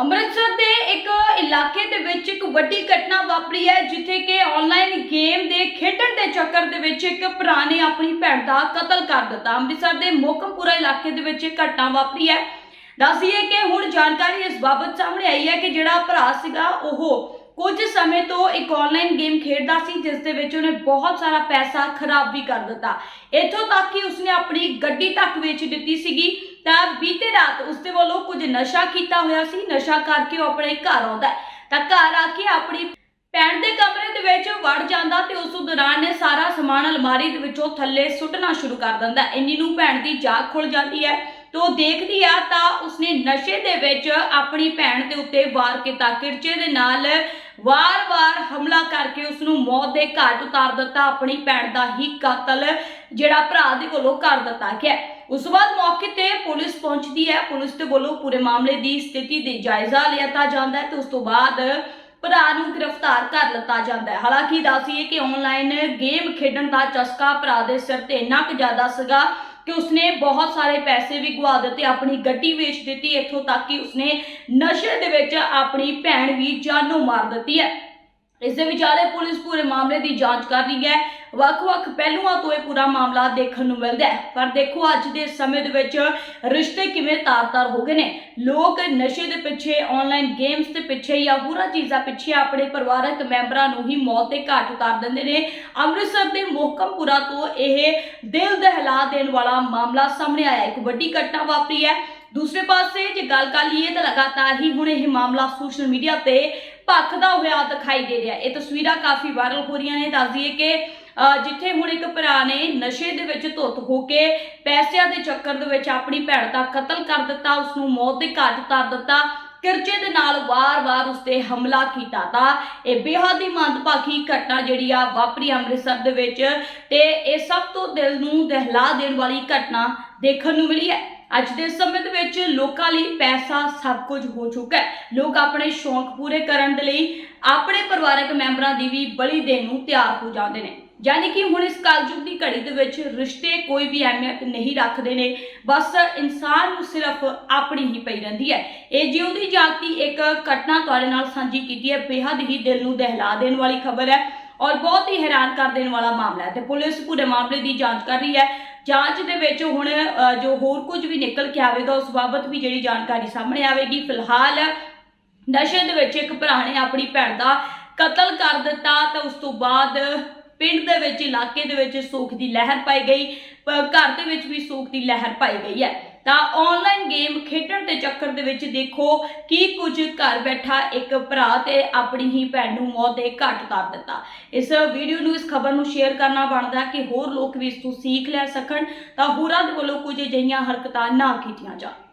ਅੰਮ੍ਰਿਤਸਰ ਦੇ ਇੱਕ ਇਲਾਕੇ ਦੇ ਵਿੱਚ ਇੱਕ ਵੱਡੀ ਘਟਨਾ ਵਾਪਰੀ ਹੈ, ਜਿੱਥੇ ਕਿ ਆਨਲਾਈਨ ਗੇਮ ਦੇ ਖੇਡਣ ਦੇ ਚੱਕਰ ਦੇ ਵਿੱਚ ਇੱਕ ਭਰਾ ਨੇ ਆਪਣੀ ਭੈਣ ਦਾ ਕਤਲ ਕਰ ਦਿੱਤਾ। ਅੰਮ੍ਰਿਤਸਰ ਦੇ ਮੋਕਮਪੁਰਾ ਇਲਾਕੇ ਦੇ ਵਿੱਚ ਘਟਨਾ ਵਾਪਰੀ ਹੈ। ਦੱਸੀਏ ਕਿ ਹੁਣ ਜਾਣਕਾਰੀ ਇਸ ਬਾਬਤ ਸਾਹਮਣੇ ਆਈ ਹੈ ਕਿ ਜਿਹੜਾ ਭਰਾ ਸੀਗਾ, ਉਹ ਕੁਝ ਸਮੇਂ ਤੋਂ ਇੱਕ ਆਨਲਾਈਨ ਗੇਮ ਖੇਡਦਾ ਸੀ, ਜਿਸ ਦੇ ਵਿੱਚ ਉਹਨੇ ਬਹੁਤ ਸਾਰਾ ਪੈਸਾ ਖਰਾਬ ਵੀ ਕਰ ਦਿੱਤਾ। ਇੱਥੋਂ ਤੱਕ ਕਿ ਉਸਨੇ ਆਪਣੀ ਗੱਡੀ ਤੱਕ ਵੇਚ ਦਿੱਤੀ ਸੀਗੀ। ਤਾਂ ਬੀਤੇ ਰਾਤ ਉਸਦੇ ਵੱਲੋਂ ਕੁਝ ਨਸ਼ਾ ਕੀਤਾ ਹੋਇਆ ਸੀ। ਨਸ਼ਾ ਕਰਕੇ ਉਹ ਆਪਣੇ ਘਰ ਆਉਂਦਾ ਤਾਂ ਘਰ ਆ ਕੇ ਆਪਣੀ ਭੈਣ ਦੇ ਕਮਰੇ ਦੇ ਵਿੱਚ ਵੜ ਜਾਂਦਾ ਤੇ ਉਸ ਦੌਰਾਨ ਨੇ ਸਾਰਾ ਸਮਾਨ ਅਲਮਾਰੀ ਦੇ ਵਿੱਚੋਂ ਥੱਲੇ ਸੁੱਟਣਾ ਸ਼ੁਰੂ ਕਰ ਦਿੰਦਾ ਇੰਨੀ ਨੂੰ ਭੈਣ ਦੀ ਜਾਗ ਖੁੱਲ ਜਾਂਦੀ ਹੈ। ਤੇ ਉਹ ਦੇਖਦੀ ਆ ਤਾਂ ਉਸਨੇ ਨਸ਼ੇ ਦੇ ਵਿੱਚ ਆਪਣੀ ਭੈਣ ਦੇ ਉੱਤੇ ਵਾਰ ਕੀਤਾ। ਕਿਰਚੇ ਦੇ ਨਾਲ ਵਾਰ-ਵਾਰ ਹਮਲਾ ਕਰਕੇ ਉਸ ਨੂੰ ਮੌਤ ਦੇ ਘਾਟ ਉਤਾਰ ਦਿੱਤਾ। ਆਪਣੀ ਭੈਣ ਦਾ ਹੀ ਕਾਤਲ ਜਿਹੜਾ ਭਰਾ ਦੇ ਕੋਲੋਂ ਕਰ ਦਿੱਤਾ ਗਿਆ। ਉਸ ਤੋਂ ਬਾਅਦ ਮੌਕੇ ਤੇ ਪੁਲਿਸ ਪਹੁੰਚਦੀ ਹੈ। ਪੁਲਿਸ ਦੇ ਵੱਲੋਂ ਪੂਰੇ ਮਾਮਲੇ ਦੀ ਸਥਿਤੀ ਦੇ ਜਾਇਜ਼ਾ ਲਿਆ ਜਾਂਦਾ ਹੈ ਤੇ ਉਸ ਤੋਂ ਬਾਅਦ ਭਰਾ ਨੂੰ ਗ੍ਰਿਫਤਾਰ ਕਰ ਲਿੱਤਾ ਜਾਂਦਾ ਹੈ। ਹਾਲਾਂਕਿ ਦੱਸੀਏ ਕਿ ਆਨਲਾਈਨ ਗੇਮ ਖੇਡਣ ਦਾ ਚਸਕਾ ਭਰਾ ਦੇ ਸਿਰ ਤੇ ਇੰਨਾ ਕੁ ਜ਼ਿਆਦਾ ਸੀਗਾ ਕਿ ਉਸਨੇ ਬਹੁਤ ਸਾਰੇ ਪੈਸੇ ਵੀ ਗਵਾ ਦਿੱਤੇ, ਆਪਣੀ ਗੱਡੀ ਵੇਚ ਦਿੱਤੀ, ਇੱਥੋਂ ਤੱਕ ਕਿ ਉਸਨੇ ਨਸ਼ੇ ਦੇ ਵਿੱਚ ਆਪਣੀ ਭੈਣ ਵੀ ਜਾਨੋਂ ਮਾਰ ਦਿੱਤੀ ਹੈ। ਇਸ ਦੇ ਵਿਚਾਲੇ ਪੁਲਿਸ ਪੂਰੇ ਮਾਮਲੇ ਦੀ ਜਾਂਚ ਕਰ ਰਹੀ ਹੈ। ਵੱਖ-ਵੱਖ ਪਹਿਲੂਆਂ ਤੋਂ ਇਹ ਪੂਰਾ ਮਾਮਲਾ ਦੇਖਣ ਨੂੰ ਮਿਲਦਾ ਹੈ। ਪਰ ਦੇਖੋ, ਅੱਜ ਦੇ ਸਮੇਂ ਦੇ ਵਿੱਚ ਰਿਸ਼ਤੇ ਕਿਵੇਂ ਤਾਰ-ਤਾਰ ਹੋ ਗਏ ਨੇ। ਲੋਕ ਨਸ਼ੇ ਦੇ ਪਿੱਛੇ ਆਨਲਾਈਨ ਗੇਮਸ ਦੇ ਪਿੱਛੇ ਜਾਂ ਹੋਰਾਂ ਚੀਜ਼ਾਂ ਪਿੱਛੇ ਆਪਣੇ ਪਰਿਵਾਰਕ ਮੈਂਬਰਾਂ ਨੂੰ ਹੀ ਮੌਤ ਦੇ ਘਾਟ ਉਤਾਰ ਦਿੰਦੇ ਨੇ। ਅੰਮ੍ਰਿਤਸਰ ਦੇ ਮੋਹਕਮਪੁਰਾ ਤੋਂ ਇਹ ਦਿਲ ਦਹਿਲਾ ਦੇਣ ਵਾਲਾ ਮਾਮਲਾ ਸਾਹਮਣੇ ਆਇਆ। ਇੱਕ ਵੱਡੀ ਘਟਨਾ ਵਾਪਰੀ ਹੈ। ਦੂਸਰੇ ਪਾਸੇ ਜੇ ਗੱਲ ਕਰ ਲਈਏ ਤਾਂ ਲਗਾਤਾਰ ਹੀ ਹੁਣ ਇਹ ਮਾਮਲਾ ਸੋਸ਼ਲ ਮੀਡੀਆ ਤੇ ਭਖਦਾ ਹੋਇਆ ਦਿਖਾਈ ਦੇ ਰਿਹਾ। ਇਹ ਤਸਵੀਰਾਂ ਕਾਫੀ ਵਾਇਰਲ ਹੋ ਰਹੀਆਂ ਨੇ। ਦੱਸ ਦਈਏ ਕਿ ਜਿੱਥੇ ਹੁਣ ਇੱਕ ਭਰਾ ਨੇ ਨਸ਼ੇ ਦੇ ਵਿੱਚ ਧੁੱਤ ਹੋ ਕੇ ਪੈਸਿਆਂ ਦੇ ਚੱਕਰ ਦੇ ਵਿੱਚ ਆਪਣੀ ਭੈਣ ਦਾ ਕਤਲ ਕਰ ਦਿੱਤਾ ਉਸ ਨੂੰ ਮੌਤ ਦੇ ਘਾਟ ਉਤਾਰ ਦਿੱਤਾ, ਕਿਰਚੇ ਦੇ ਨਾਲ ਵਾਰ-ਵਾਰ ਉਸ ਹਮਲਾ ਕੀਤਾ ਤਾਂ ਇਹ ਬੇਹੱਦ ਹੀ ਮੰਦਭਾਗੀ ਘਟਨਾ ਜਿਹੜੀ ਆ ਵਾਪਰੀ ਅੰਮ੍ਰਿਤਸਰ ਦੇ ਵਿੱਚ ਤੇ ਇਹ ਸਭ ਤੋਂ ਦਿਲ ਨੂੰ ਦਹਿਲਾ ਦੇਣ ਵਾਲੀ ਘਟਨਾ ਦੇਖਣ ਨੂੰ ਮਿਲੀ ਹੈ। ਅੱਜ ਦੇ ਸਮੇਂ ਦੇ ਵਿੱਚ ਲੋਕਾਂ ਲਈ ਪੈਸਾ ਸਭ ਕੁਝ ਹੋ ਚੁੱਕਾ ਹੈ। ਲੋਕ ਆਪਣੇ ਸ਼ੌਂਕ ਪੂਰੇ ਕਰਨ ਦੇ ਲਈ ਆਪਣੇ ਪਰਿਵਾਰਕ ਮੈਂਬਰਾਂ ਦੀ ਵੀ ਬਲੀ ਦੇਣ ਨੂੰ ਤਿਆਰ ਹੋ ਜਾਂਦੇ ਨੇ। ਯਾਨੀ ਕਿ ਹੁਣ ਇਸ ਕਲਯੁਗ ਦੀ ਘੜੀ ਦੇ ਵਿੱਚ ਰਿਸ਼ਤੇ ਕੋਈ ਵੀ ਅਹਿਮੀਅਤ ਨਹੀਂ ਰੱਖਦੇ ਨੇ। ਬਸ ਇਨਸਾਨ ਨੂੰ ਸਿਰਫ ਆਪਣੀ ਹੀ ਪਈ ਰਹਿੰਦੀ ਹੈ। ਇਹ ਜਿਉਂਦੀ ਜਾਗਦੀ ਇੱਕ ਘਟਨਾ ਤੁਹਾਡੇ ਨਾਲ ਸਾਂਝੀ ਕੀਤੀ ਹੈ। ਬੇਹੱਦ ਹੀ ਦਿਲ ਨੂੰ ਦਹਿਲਾ ਦੇਣ ਵਾਲੀ ਖਬਰ ਹੈ ਔਰ ਬਹੁਤ ਹੀ ਹੈਰਾਨ ਕਰ ਦੇਣ ਵਾਲਾ ਮਾਮਲਾ ਹੈ। ਤੇ ਪੁਲਿਸ ਪੂਰੇ ਮਾਮਲੇ ਦੀ ਜਾਂਚ ਕਰ ਰਹੀ ਹੈ। ਜਾਂਚ ਦੇ ਵਿੱਚ ਹੁਣ ਅ, ਜੋ ਹੋਰ ਕੁਝ ਵੀ ਨਿਕਲ ਕੇ ਆਵੇਗਾ ਉਸ ਬਾਬਤ ਵੀ ਜਿਹੜੀ ਜਾਣਕਾਰੀ ਸਾਹਮਣੇ ਆਵੇਗੀ। ਫਿਲਹਾਲ ਨਸ਼ੇ ਦੇ ਵਿੱਚ ਇੱਕ ਭਰਾ ਨੇ ਆਪਣੀ ਭੈਣ ਦਾ ਕਤਲ ਕਰ ਦਿੱਤਾ ਤਾਂ ਉਸ ਤੋਂ ਬਾਅਦ ਪਿੰਡ ਦੇ ਵਿੱਚ, ਇਲਾਕੇ ਦੇ ਵਿੱਚ ਸੋਖ ਦੀ ਲਹਿਰ ਪਾਈ ਗਈ ਘਰ ਦੇ ਵਿੱਚ ਵੀ ਸੋਖ ਦੀ ਲਹਿਰ ਪਾਈ ਗਈ ਹੈ। ਤਾਂ ਆਨਲਾਈਨ ਗੇਮ ਖੇਡਣ ਦੇ ਚੱਕਰ ਦੇ ਵਿੱਚ ਦੇਖੋ ਕੀ ਕੁਝ ਘਰ ਬੈਠਾ ਇੱਕ ਭਰਾ ਤੇ ਆਪਣੀ ਹੀ ਭੈਣ ਨੂੰ ਮੌਤ ਦੇ ਘਾਟ ਉਤਾਰ ਦਿੱਤਾ। ਇਸ ਵੀਡੀਓ ਨੂੰ, ਇਸ ਖਬਰ ਨੂੰ ਸ਼ੇਅਰ ਕਰਨਾ ਬਣਦਾ ਕਿ ਹੋਰ ਲੋਕ ਵੀ ਇਸ ਤੋਂ ਸੀਖ ਲੈ ਸਕਣ ਤਾਂ ਹੋਰਾਂ ਦੇ ਵੱਲੋਂ ਕੁਝ ਅਜਿਹੀਆਂ ਹਰਕਤਾਂ ਨਾ ਕੀਤੀਆਂ ਜਾਣ।